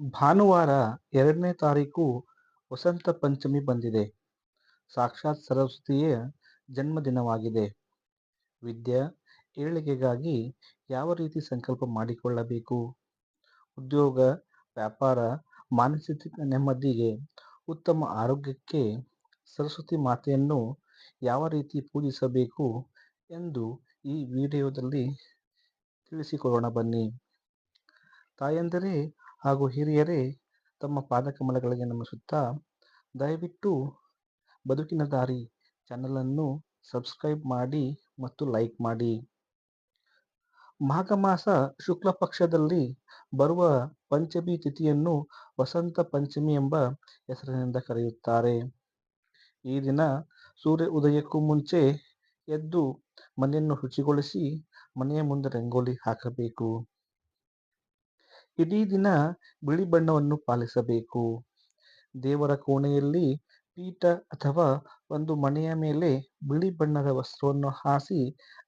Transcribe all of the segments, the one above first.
ಭಾನುವಾರ ಎರಡನೇ ತಾರೀಕು ವಸಂತ ಪಂಚಮಿ ಬಂದಿದೆ. ಸಾಕ್ಷಾತ್ ಸರಸ್ವತಿಯ ಜನ್ಮದಿನವಾಗಿದೆ. ವಿದ್ಯಾ ಏಳಿಗೆಗಾಗಿ ಯಾವ ರೀತಿ ಸಂಕಲ್ಪ ಮಾಡಿಕೊಳ್ಳಬೇಕು? ಉದ್ಯೋಗ, ವ್ಯಾಪಾರ, ಮಾನಸಿಕ ನೆಮ್ಮದಿಗೆ, ಉತ್ತಮ ಆರೋಗ್ಯಕ್ಕೆ ಸರಸ್ವತಿ ಮಾತೆಯನ್ನು ಯಾವ ರೀತಿ ಪೂಜಿಸಬೇಕು ಎಂದು ಈ ವಿಡಿಯೋದಲ್ಲಿ ತಿಳಿಸಿಕೊಡೋಣ ಬನ್ನಿ. ತಾಯಂದಿರೇ ಹಾಗೂ ಹಿರಿಯರೇ ತಮ್ಮ ಪಾದಕಮಲಗಳಿಗೆ ನಮಿಸುತ್ತಾ ದಯವಿಟ್ಟು ಬದುಕಿನ ದಾರಿ ಚಾನಲನ್ನು ಸಬ್ಸ್ಕ್ರೈಬ್ ಮಾಡಿ ಮತ್ತು ಲೈಕ್ ಮಾಡಿ. ಮಾಘ ಮಾಸ ಶುಕ್ಲ ಪಕ್ಷದಲ್ಲಿ ಬರುವ ಪಂಚಮಿ ತಿಥಿಯನ್ನು ವಸಂತ ಪಂಚಮಿ ಎಂಬ ಹೆಸರಿನಿಂದ ಕರೆಯುತ್ತಾರೆ. ಈ ದಿನ ಸೂರ್ಯ ಉದಯಕ್ಕೂ ಮುಂಚೆ ಎದ್ದು ಮನೆಯನ್ನು ಶುಚಿಗೊಳಿಸಿ ಮನೆಯ ಮುಂದೆ ರಂಗೋಲಿ ಹಾಕಬೇಕು. ಇಡೀ ದಿನ ಬಿಳಿ ಬಣ್ಣವನ್ನು ಪಾಲಿಸಬೇಕು. ದೇವರ ಕೋಣೆಯಲ್ಲಿ ಪೀಠ ಅಥವಾ ಒಂದು ಮನೆಯ ಮೇಲೆ ಬಿಳಿ ಬಣ್ಣದ ವಸ್ತ್ರವನ್ನು ಹಾಸಿ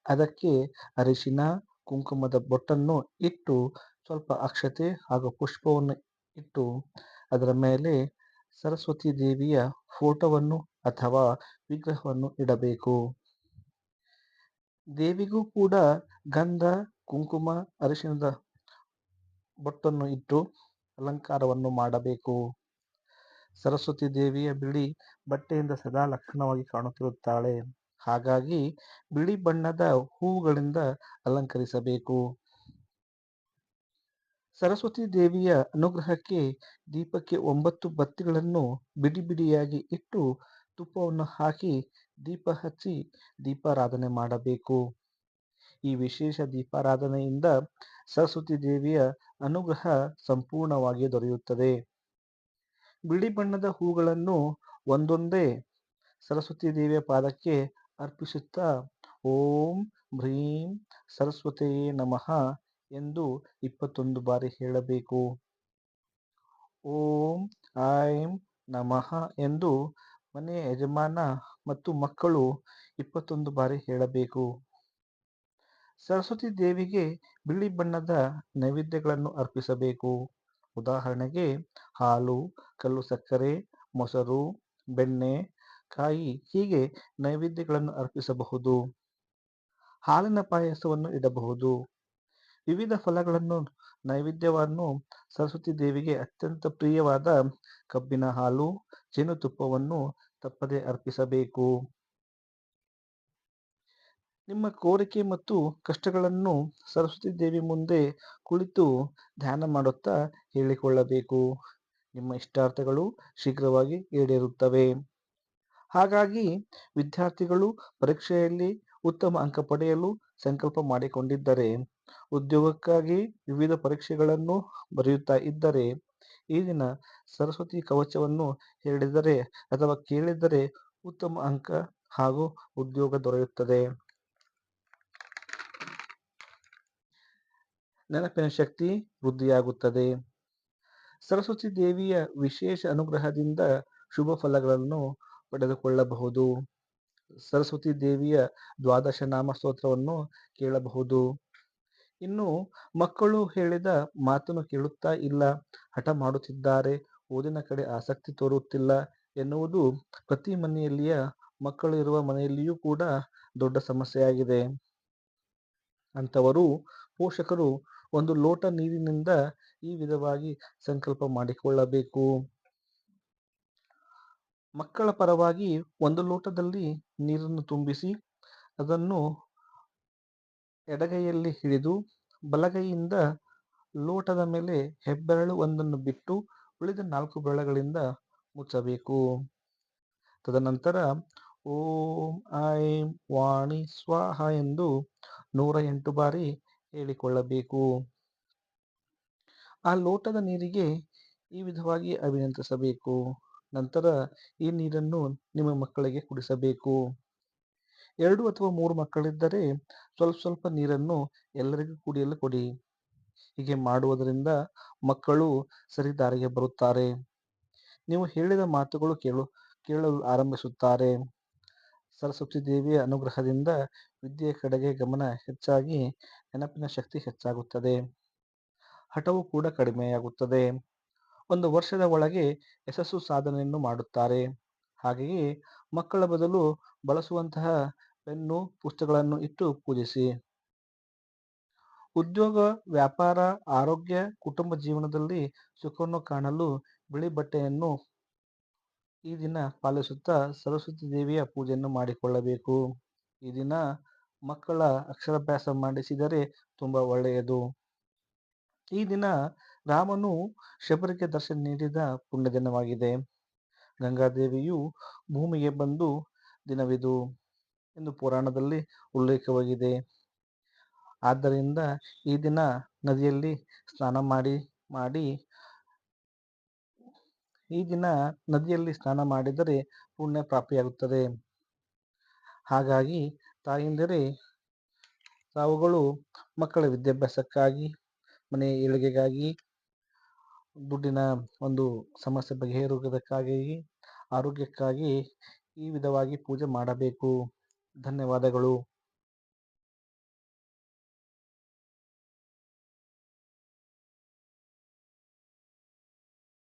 ಅದಕ್ಕೆ ಅರಿಶಿನ, ಕುಂಕುಮದ ಬೊಟ್ಟನ್ನು ಇಟ್ಟು ಸ್ವಲ್ಪ ಅಕ್ಷತೆ ಹಾಗೂ ಪುಷ್ಪವನ್ನು ಇಟ್ಟು ಅದರ ಮೇಲೆ ಸರಸ್ವತಿ ದೇವಿಯ ಫೋಟೋವನ್ನು ಅಥವಾ ವಿಗ್ರಹವನ್ನು ಇಡಬೇಕು. ದೇವಿಗೂ ಕೂಡ ಗಂಧ, ಕುಂಕುಮ, ಅರಿಶಿನದ ಬೊಟ್ಟನ್ನು ಇಟ್ಟು ಅಲಂಕಾರವನ್ನು ಮಾಡಬೇಕು. ಸರಸ್ವತಿ ದೇವಿಯ ಬಿಳಿ ಬಟ್ಟೆಯಿಂದ ಸದಾ ಲಕ್ಷಣವಾಗಿ ಕಾಣುತ್ತಿರುತ್ತಾಳೆ. ಹಾಗಾಗಿ ಬಿಳಿ ಬಣ್ಣದ ಹೂವುಗಳಿಂದ ಅಲಂಕರಿಸಬೇಕು. ಸರಸ್ವತಿ ದೇವಿಯ ಅನುಗ್ರಹಕ್ಕೆ ದೀಪಕ್ಕೆ ಒಂಬತ್ತು ಬತ್ತಿಗಳನ್ನು ಬಿಡಿ ಬಿಡಿಯಾಗಿ ಇಟ್ಟು ತುಪ್ಪವನ್ನು ಹಾಕಿ ದೀಪ ಹಚ್ಚಿ ದೀಪಾರಾಧನೆ ಮಾಡಬೇಕು. ಈ ವಿಶೇಷ ದೀಪಾರಾಧನೆಯಿಂದ ಸರಸ್ವತಿ ದೇವಿಯ ಅನುಗ್ರಹ ಸಂಪೂರ್ಣವಾಗಿ ದೊರೆಯುತ್ತದೆ. ಬಿಳಿ ಬಣ್ಣದ ಹೂಗಳನ್ನು ಒಂದೊಂದೇ ಸರಸ್ವತಿ ದೇವಿಯ ಪಾದಕ್ಕೆ ಅರ್ಪಿಸುತ್ತಾ, ಓಂ ಭ್ರೀಂ ಸರಸ್ವತಿಯೇ ನಮಃ ಎಂದು ಇಪ್ಪತ್ತೊಂದು ಬಾರಿ ಹೇಳಬೇಕು. ಓಂ ಐಂ ನಮಃ ಎಂದು ಮನೆಯ ಯಜಮಾನ ಮತ್ತು ಮಕ್ಕಳು ಇಪ್ಪತ್ತೊಂದು ಬಾರಿ ಹೇಳಬೇಕು. ಸರಸ್ವತಿ ದೇವಿಗೆ ಬಿಳಿ ಬಣ್ಣದ ನೈವೇದ್ಯಗಳನ್ನು ಅರ್ಪಿಸಬೇಕು. ಉದಾಹರಣೆಗೆ ಹಾಲು, ಕಲ್ಲು ಸಕ್ಕರೆ, ಮೊಸರು, ಬೆಣ್ಣೆ, ಕಾಯಿ ಹೀಗೆ ನೈವೇದ್ಯಗಳನ್ನು ಅರ್ಪಿಸಬಹುದು. ಹಾಲಿನ ಪಾಯಸವನ್ನು ಇಡಬಹುದು. ವಿವಿಧ ಫಲಗಳನ್ನು ನೈವೇದ್ಯವನ್ನು ಸರಸ್ವತಿ ದೇವಿಗೆ ಅತ್ಯಂತ ಪ್ರಿಯವಾದ ಕಬ್ಬಿನ ಹಾಲು, ಜೇನುತುಪ್ಪವನ್ನು ತಪ್ಪದೆ ಅರ್ಪಿಸಬೇಕು. ನಿಮ್ಮ ಕೋರಿಕೆ ಮತ್ತು ಕಷ್ಟಗಳನ್ನು ಸರಸ್ವತಿ ದೇವಿ ಮುಂದೆ ಕುಳಿತು ಧ್ಯಾನ ಮಾಡುತ್ತಾ ಹೇಳಿಕೊಳ್ಳಬೇಕು. ನಿಮ್ಮ ಇಷ್ಟಾರ್ಥಗಳು ಶೀಘ್ರವಾಗಿ ಈಡೇರುತ್ತವೆ. ಹಾಗಾಗಿ ವಿದ್ಯಾರ್ಥಿಗಳು ಪರೀಕ್ಷೆಯಲ್ಲಿ ಉತ್ತಮ ಅಂಕ ಪಡೆಯಲು ಸಂಕಲ್ಪ ಮಾಡಿಕೊಂಡಿದ್ದರೆ, ಉದ್ಯೋಗಕ್ಕಾಗಿ ವಿವಿಧ ಪರೀಕ್ಷೆಗಳನ್ನು ಬರೆಯುತ್ತಾ ಇದ್ದರೆ ಈ ದಿನ ಸರಸ್ವತಿ ಕವಚವನ್ನು ಹೇಳಿದರೆ ಅಥವಾ ಕೇಳಿದರೆ ಉತ್ತಮ ಅಂಕ ಹಾಗೂ ಉದ್ಯೋಗ ದೊರೆಯುತ್ತದೆ. ನೆನಪಿನ ಶಕ್ತಿ ವೃದ್ಧಿಯಾಗುತ್ತದೆ. ಸರಸ್ವತಿ ದೇವಿಯ ವಿಶೇಷ ಅನುಗ್ರಹದಿಂದ ಶುಭ ಫಲಗಳನ್ನು ಪಡೆದುಕೊಳ್ಳಬಹುದು. ಸರಸ್ವತಿ ದೇವಿಯ ದ್ವಾದಶ ನಾಮ ಸ್ತೋತ್ರವನ್ನು ಕೇಳಬಹುದು. ಇನ್ನು ಮಕ್ಕಳು ಹೇಳಿದ ಮಾತನ್ನು ಕೇಳುತ್ತಾ ಇಲ್ಲ, ಹಠ ಮಾಡುತ್ತಿದ್ದಾರೆ, ಓದಿನ ಕಡೆ ಆಸಕ್ತಿ ತೋರುತ್ತಿಲ್ಲ ಎನ್ನುವುದು ಪ್ರತಿ ಮನೆಯಲ್ಲಿಯ ಮಕ್ಕಳು ಇರುವ ಮನೆಯಲ್ಲಿಯೂ ಕೂಡ ದೊಡ್ಡ ಸಮಸ್ಯೆಯಾಗಿದೆ. ಅಂತವರು ಪೋಷಕರು ಒಂದು ಲೋಟ ನೀರಿನಿಂದ ಈ ವಿಧವಾಗಿ ಸಂಕಲ್ಪ ಮಾಡಿಕೊಳ್ಳಬೇಕು. ಮಕ್ಕಳ ಪರವಾಗಿ ಒಂದು ಲೋಟದಲ್ಲಿ ನೀರನ್ನು ತುಂಬಿಸಿ, ಅದನ್ನು ಎಡಗೈಯಲ್ಲಿ ಹಿಡಿದು, ಬಲಗೈಯಿಂದ ಲೋಟದ ಮೇಲೆ ಹೆಬ್ಬೆರಳು ಒಂದನ್ನು ಬಿಟ್ಟು ಉಳಿದ ನಾಲ್ಕು ಬೆರಳುಗಳಿಂದ ಮುಚ್ಚಬೇಕು. ತದನಂತರ ಓಂ, ಐಂ, ವಾಣಿ, ಸ್ವಾಹ ಎಂದು ನೂರ ಎಂಟು ಬಾರಿ ಹೇಳಿಕೊಳ್ಳಬೇಕು. ಆ ಲೋಟದ ನೀರಿಗೆ ಈ ವಿಧವಾಗಿ ಅಭಿನಂದಿಸಬೇಕು ನಂತರ ಈ ನೀರನ್ನು ನಿಮ್ಮ ಮಕ್ಕಳಿಗೆ ಕುಡಿಸಬೇಕು. ಎರಡು ಅಥವಾ ಮೂರು ಮಕ್ಕಳಿದ್ದರೆ ಸ್ವಲ್ಪ ಸ್ವಲ್ಪ ನೀರನ್ನು ಎಲ್ಲರಿಗೂ ಕುಡಿಯಲು ಕೊಡಿ. ಹೀಗೆ ಮಾಡುವುದರಿಂದ ಮಕ್ಕಳು ಸರಿ ದಾರಿಗೆ ಬರುತ್ತಾರೆ. ನೀವು ಹೇಳಿದ ಮಾತುಗಳು ಕೇಳು, ಕೇಳಲು ಆರಂಭಿಸುತ್ತಾರೆ. ಸರಸ್ವತಿ ದೇವಿಯ ಅನುಗ್ರಹದಿಂದ ವಿದ್ಯೆಯ ಕಡೆಗೆ ಗಮನ ಹೆಚ್ಚಾಗಿ ನೆನಪಿನ ಶಕ್ತಿ ಹೆಚ್ಚಾಗುತ್ತದೆ. ಹಠವು ಕೂಡ ಕಡಿಮೆಯಾಗುತ್ತದೆ. ಒಂದು ವರ್ಷದ ಒಳಗೆ ಯಶಸ್ಸು ಸಾಧನೆಯನ್ನು ಮಾಡುತ್ತಾರೆ ಹಾಗೆಯೇ ಮಕ್ಕಳ ಬದಲು ಬಳಸುವಂತಹ ಪೆನ್ನು, ಪುಸ್ತಕಗಳನ್ನು ಇಟ್ಟು ಪೂಜಿಸಿ ಉದ್ಯೋಗ, ವ್ಯಾಪಾರ, ಆರೋಗ್ಯ, ಕುಟುಂಬ ಜೀವನದಲ್ಲಿ ಸುಖವನ್ನು ಕಾಣಲು ಬಿಳಿ ಬಟ್ಟೆಯನ್ನು ಈ ದಿನ ಪಾಲಿಸುತ್ತಾ ಸರಸ್ವತಿ ದೇವಿಯ ಪೂಜೆಯನ್ನು ಮಾಡಿಕೊಳ್ಳಬೇಕು ಈ ದಿನ ಮಕ್ಕಳ ಅಕ್ಷರಾಭ್ಯಾಸ ಮಾಡಿಸಿದರೆ ತುಂಬಾ ಒಳ್ಳೆಯದು. ಈ ದಿನ ರಾಮನು ಶಬರಿಗೆ ದರ್ಶನ ನೀಡಿದ ಪುಣ್ಯ ದಿನವಾಗಿದೆ ಗಂಗಾದೇವಿಯು ಭೂಮಿಗೆ ಬಂದು ದಿನವಿದು ಎಂದು ಪುರಾಣದಲ್ಲಿ ಉಲ್ಲೇಖವಾಗಿದೆ. ಆದ್ದರಿಂದ ಈ ದಿನ ನದಿಯಲ್ಲಿ ಸ್ನಾನ ಮಾಡಿ ಮಾಡಿ, ಈ ದಿನ ನದಿಯಲ್ಲಿ ಸ್ನಾನ ಮಾಡಿದರೆ ಪುಣ್ಯ ಪ್ರಾಪ್ತಿಯಾಗುತ್ತದೆ. ಹಾಗಾಗಿ ತಾಯಂದಿರೇ, ತಾವುಗಳು ಮಕ್ಕಳ ವಿದ್ಯಾಭ್ಯಾಸಕ್ಕಾಗಿ, ಮನೆ ಏಳಿಗೆಗಾಗಿ, ದುಡ್ಡಿನ ಒಂದು ಸಮಸ್ಯೆ ಬಗೆಹರುವುದಕ್ಕಾಗಿ ಆರೋಗ್ಯಕ್ಕಾಗಿ ಈ ವಿಧವಾಗಿ ಪೂಜೆ ಮಾಡಬೇಕು. ಧನ್ಯವಾದಗಳು.